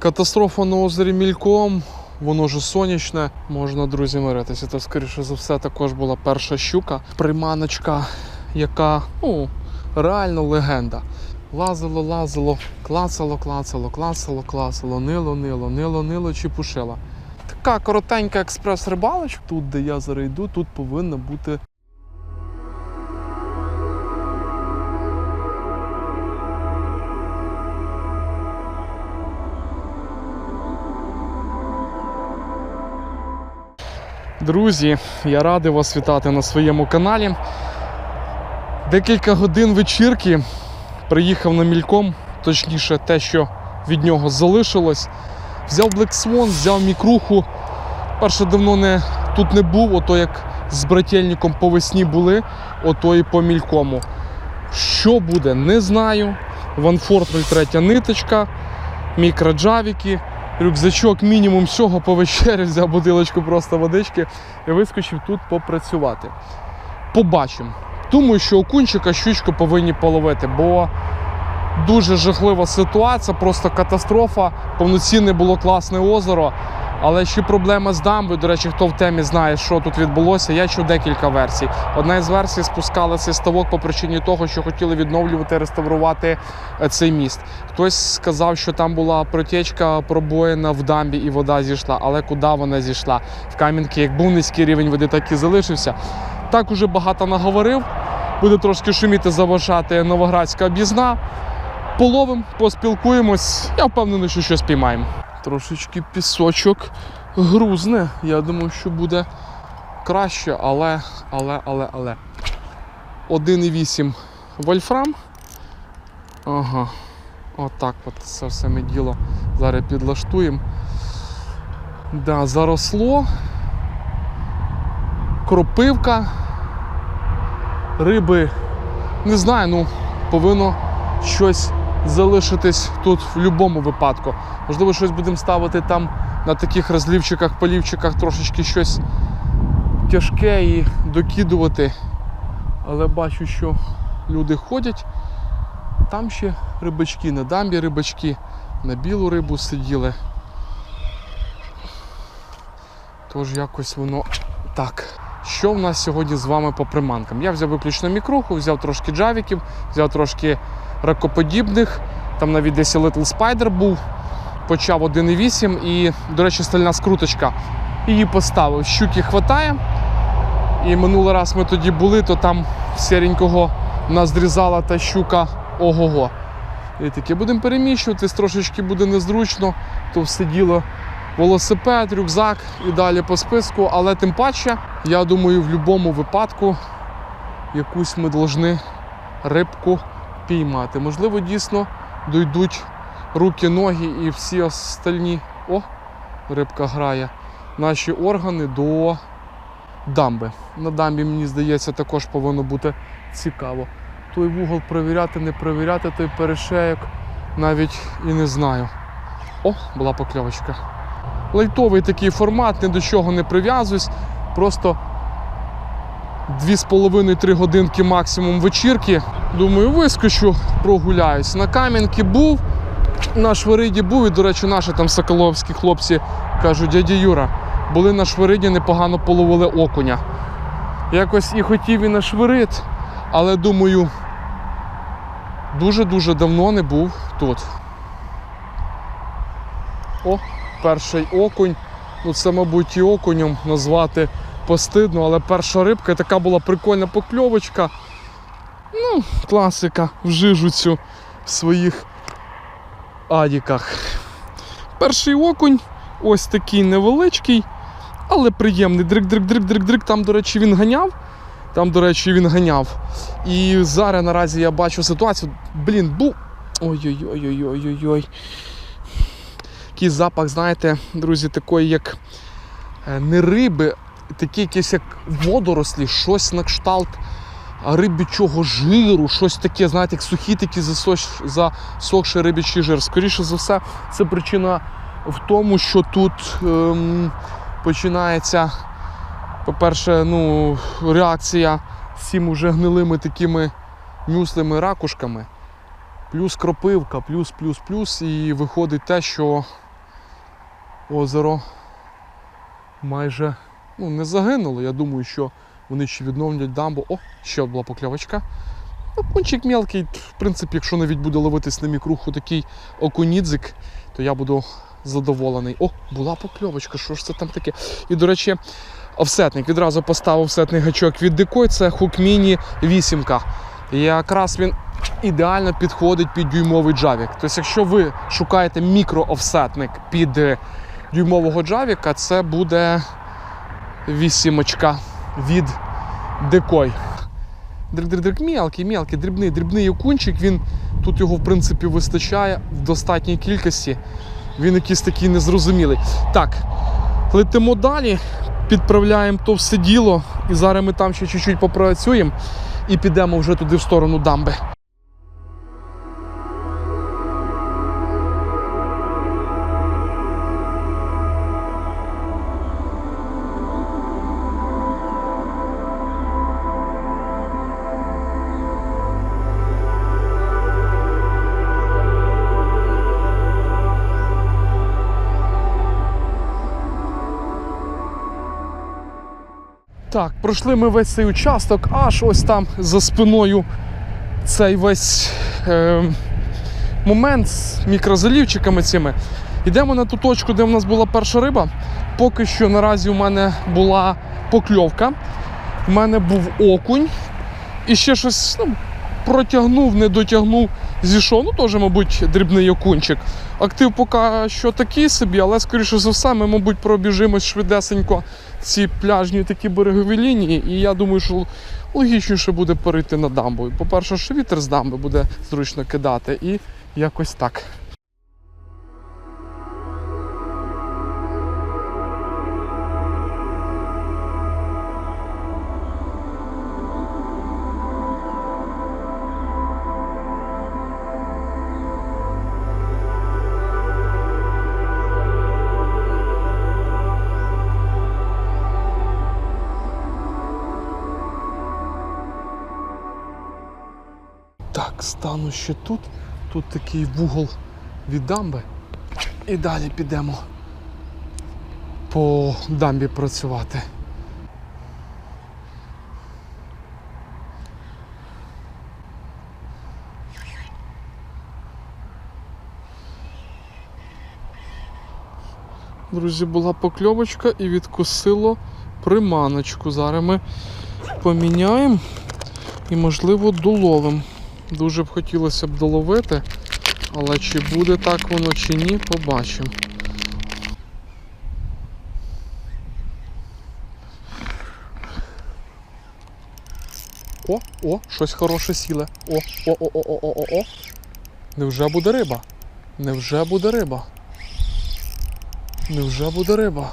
Катастрофа на озері Мільком, воно ж сонячне, можна, друзі, миритися. Це, скоріше за все, також була перша щука, приманочка, яка ну, реально легенда. Лазило, лазило, клацало, клацало, клацало, клацало, нило, нило, нило, нило, чіпушила. Така коротенька експрес-рибалочка. Тут, де я зараз йду, тут повинна бути Друзі, я радий вас вітати на своєму каналі. Декілька годин вечірки приїхав на мільком, точніше, те, що від нього залишилось. Взяв Black Swan, взяв мікруху. Перше давно не, тут не був, ото як з брательником по весні були, ото і по мількому. Що буде, не знаю. Ванфорд 03 ниточка, мікроджавіки, рюкзачок мінімум всього по вечері, взяв бутилочку просто водички і вискочив тут попрацювати. Побачимо. Думаю, що окунчика щучку повинні половити, бо дуже жахлива ситуація, просто катастрофа. Повноцінне було класне озеро. Але ще проблема з дамбою. До речі, хто в темі знає, що тут відбулося, я чув декілька версій. Одна із версій спускали цей ставок по причині того, що хотіли відновлювати, реставрувати е, цей міст. Хтось сказав, що там була протічка пробоїна в дамбі і вода зійшла. Але куди вона зійшла? В Кам'янки, як був низький рівень води, так і залишився. Так уже багато наговорив. Буде трошки шуміти, заважати новоградська об'їзна. Половим, поспілкуємось. Я впевнений, що щось піймаємо. Трошечки пісочок грузне. Я думаю, що буде краще, але, але, але, але. 1,8 вольфрам. Ага. Отак от це все ми діло зараз підлаштуємо. Да, заросло. Кропивка. Риби. Не знаю, ну, повинно щось залишитись тут в будь-якому випадку. Можливо, щось будемо ставити там на таких розлівчиках, полівчиках трошечки щось тяжке і докидувати. Але бачу, що люди ходять. Там ще рибачки, на дамбі рибачки, на білу рибу сиділи. Тож якось воно так. Що в нас сьогодні з вами по приманкам? Я взяв виключно мікруху, взяв трошки джавіків, взяв трошки ракоподібних. Там навіть десь Little Spider був. Почав 1,8 і, до речі, стальна скруточка. Її поставив. Щуки хватає. І минулий раз ми тоді були, то там сіренького нас зрізала та щука ого-го. І таке будемо переміщуватись, трошечки буде незручно, то все діло велосипед, рюкзак і далі по списку. Але тим паче, я думаю, в будь-якому випадку якусь ми повинні рибку піймати. Можливо, дійсно дойдуть руки, ноги і всі остальні. О, рибка грає. Наші органи до дамби. На дамбі, мені здається, також повинно бути цікаво. Той вугол перевіряти, не перевіряти, той перешеєк навіть і не знаю. О, була покльовочка. Лайтовий такий формат, ні до чого не прив'язуюсь. Просто 2,5-3 годинки максимум вечірки. Думаю, вискочу, прогуляюсь. На Кам'янки був, на Швириді був, і, до речі, наші там соколовські хлопці кажуть, дядя Юра, були на Швириді, непогано половили окуня. Якось і хотів і на Швирид, але думаю, дуже-дуже давно не був тут. О, перший окунь. Ну, це, мабуть, і окунем назвати постидно, але перша рибка така була прикольна покльовочка. Ну, класика в жижу цю в своїх адіках. Перший окунь, ось такий невеличкий, але приємний. Дрик-дрик-дрик-дрик-дрик. Там, до речі, він ганяв. Там, до речі, він ганяв. І зараз наразі я бачу ситуацію. Блін, був. Ой-ой-ой-ой-ой-ой. Такий запах, знаєте, друзі, такої, як е, не риби, такі якісь як водорослі, щось на кшталт рибічого жиру, щось таке, знаєте, як сухі такі засохший рибічий жир. Скоріше за все, це причина в тому, що тут ем, починається, по-перше, ну, реакція з цими уже гнилими такими мюслими ракушками. Плюс кропивка, плюс, плюс, плюс, і виходить те, що озеро майже ну, не загинуло. Я думаю, що вони ще відновлять дамбу. О, ще була покльовочка. Ну, Пончик мелкий, в принципі, якщо навіть буде ловитись на мікруху такий окунідзик, то я буду задоволений. О, була покльовочка, що ж це там таке? І, до речі, офсетник відразу поставив офсетний гачок від Дикой, це Хукміні 8. І якраз він ідеально підходить під дюймовий джавік. Тобто, якщо ви шукаєте мікроофсетник під е, дюймового джавіка, це буде вісімочка від Декой. Дрик-дрик-дрик, мелкий, мелкий, дрібний, дрібний окунчик. Він тут його в принципі вистачає в достатній кількості. Він якийсь такий незрозумілий. Так, летимо далі, підправляємо то все діло, і зараз ми там ще чуть-чуть попрацюємо і підемо вже туди в сторону дамби. Так, пройшли ми весь цей участок, аж ось там за спиною цей весь е, момент з мікрозалівчиками цими. Йдемо на ту точку, де в нас була перша риба. Поки що наразі у мене була покльовка, у мене був окунь. І ще щось ну, протягнув, не дотягнув, зійшов. Ну, теж, мабуть, дрібний окунчик. Актив поки що такий собі, але, скоріше за все, ми, мабуть, пробіжимось швидесенько ці пляжні такі берегові лінії. І я думаю, що логічніше буде перейти на дамбу. По-перше, що вітер з дамби буде зручно кидати, і якось так. Так, стану ще тут. Тут такий вугол від дамби. І далі підемо по дамбі працювати. Друзі, була покльовочка і відкусило приманочку. Зараз ми поміняємо і, можливо, доловимо. Дуже б хотілося б доловити, але чи буде так воно чи ні, побачимо. О, о, щось хороше сіле. О, о, о, о, о, о, о, о. Невже буде риба? Невже буде риба? Невже буде риба?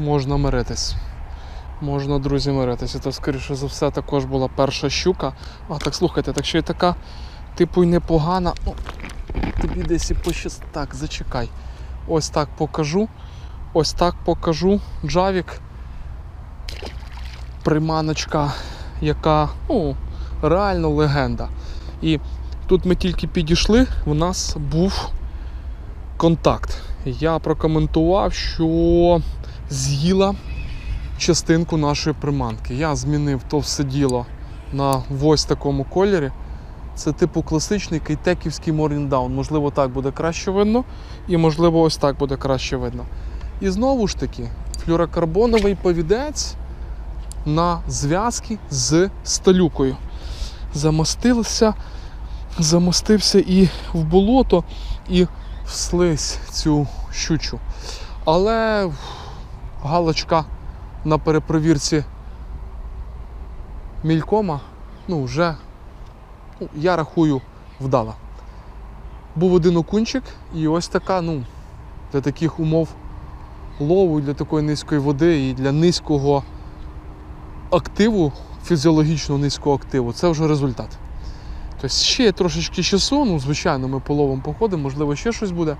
Можна миритись. Можна, друзі, миритися. Це, скоріше за все, також була перша щука. А так слухайте, так що і така, типу, й непогана. О, тобі десь і пощас... Так, зачекай. Ось так покажу. Ось так покажу. Джавік. Приманочка, яка ну, реально легенда. І тут ми тільки підійшли, у нас був контакт. Я прокоментував, що з'їла частинку нашої приманки. Я змінив то все діло на ось такому кольорі. Це типу класичний кейтеківський морніндаун. Можливо, так буде краще видно, і можливо, ось так буде краще видно. І знову ж таки, флюрокарбоновий повідець на зв'язки з сталюкою. Замостився, замостився і в болото, і в слизь цю щучу. Але галочка на перепровірці мількома, ну, вже, ну, я рахую, вдала. Був один окунчик, і ось така, ну, для таких умов лову, для такої низької води і для низького активу, фізіологічно низького активу, це вже результат. Тобто ще є трошечки часу, ну, звичайно, ми по ловам походимо, можливо, ще щось буде.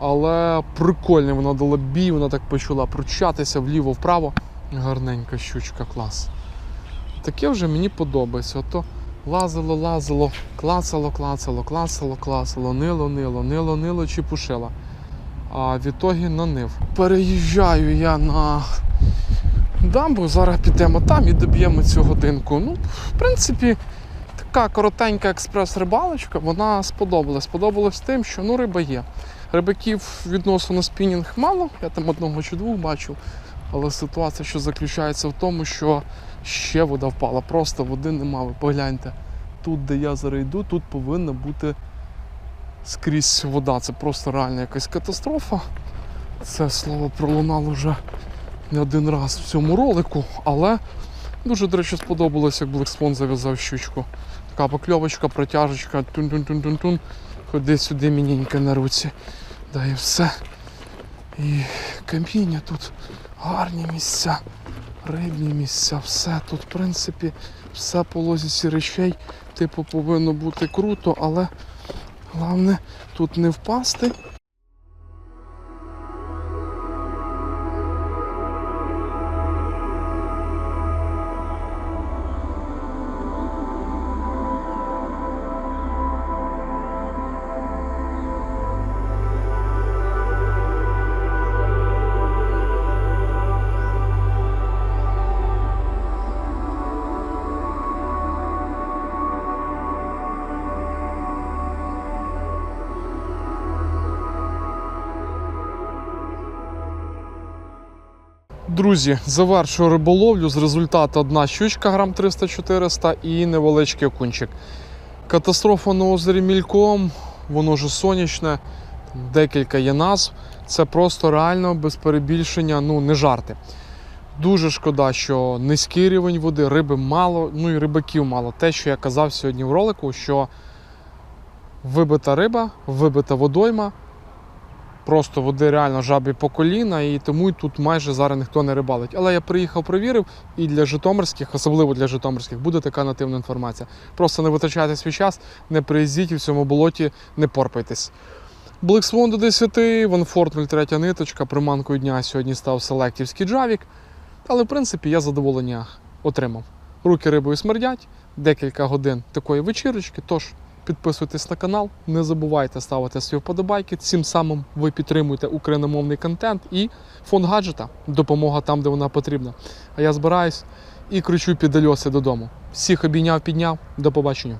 Але прикольно, вона дала бій, вона так почала пручатися вліво-вправо. Гарненька щучка, клас. таке вже мені подобається. Ото лазило, лазило, клацало, клацало, клацало, клацало, нило, нило, нило, нило, чепушило. А в ітогі нанив. Переїжджаю я на дамбу, зараз підемо там і доб'ємо цю годинку. Ну, в принципі, така коротенька експрес-рибалочка, вона сподобалась. Сподобалась тим, що ну, риба є. Рибаків відносно на спінінг мало, я там одного чи двох бачив. Але ситуація, що заключається в тому, що ще вода впала, просто води нема. Ви погляньте, тут, де я зараз йду, тут повинна бути скрізь вода. Це просто реальна якась катастрофа. Це слово пролунало вже не один раз в цьому ролику, але дуже, до речі, сподобалось, як Блексфон зав'язав щучку. Така покльовочка, протяжечка, тун-тун-тун-тун-тун. Ходи сюди, міненька на руці. Да і все. І каміння тут гарні місця, рибні місця, все тут, в принципі, все по лозіці речей, типу, повинно бути круто, але головне тут не впасти. Друзі, завершую риболовлю. З результату одна щучка грам 300-400 і невеличкий окунчик. Катастрофа на озері Мільком, воно вже сонячне, декілька є назв. Це просто реально без перебільшення, ну не жарти. Дуже шкода, що низький рівень води, риби мало, ну і рибаків мало. Те, що я казав сьогодні в ролику, що вибита риба, вибита водойма, просто води реально жабі по коліна, і тому тут майже зараз ніхто не рибалить. Але я приїхав, провірив, і для житомирських, особливо для житомирських, буде така нативна інформація. Просто не витрачайте свій час, не приїздіть в цьому болоті, не порпайтесь. Блексвон до 10, Ванфорд 03 ниточка, приманкою дня сьогодні став селектівський джавік. Але в принципі я задоволення отримав. Руки рибою смердять, декілька годин такої вечірочки. Тож підписуйтесь на канал, не забувайте ставити свої вподобайки. Цим самим ви підтримуєте україномовний контент і фонд гаджета, допомога там, де вона потрібна. А я збираюсь і кручу під додому. Всіх обійняв, підняв. До побачення.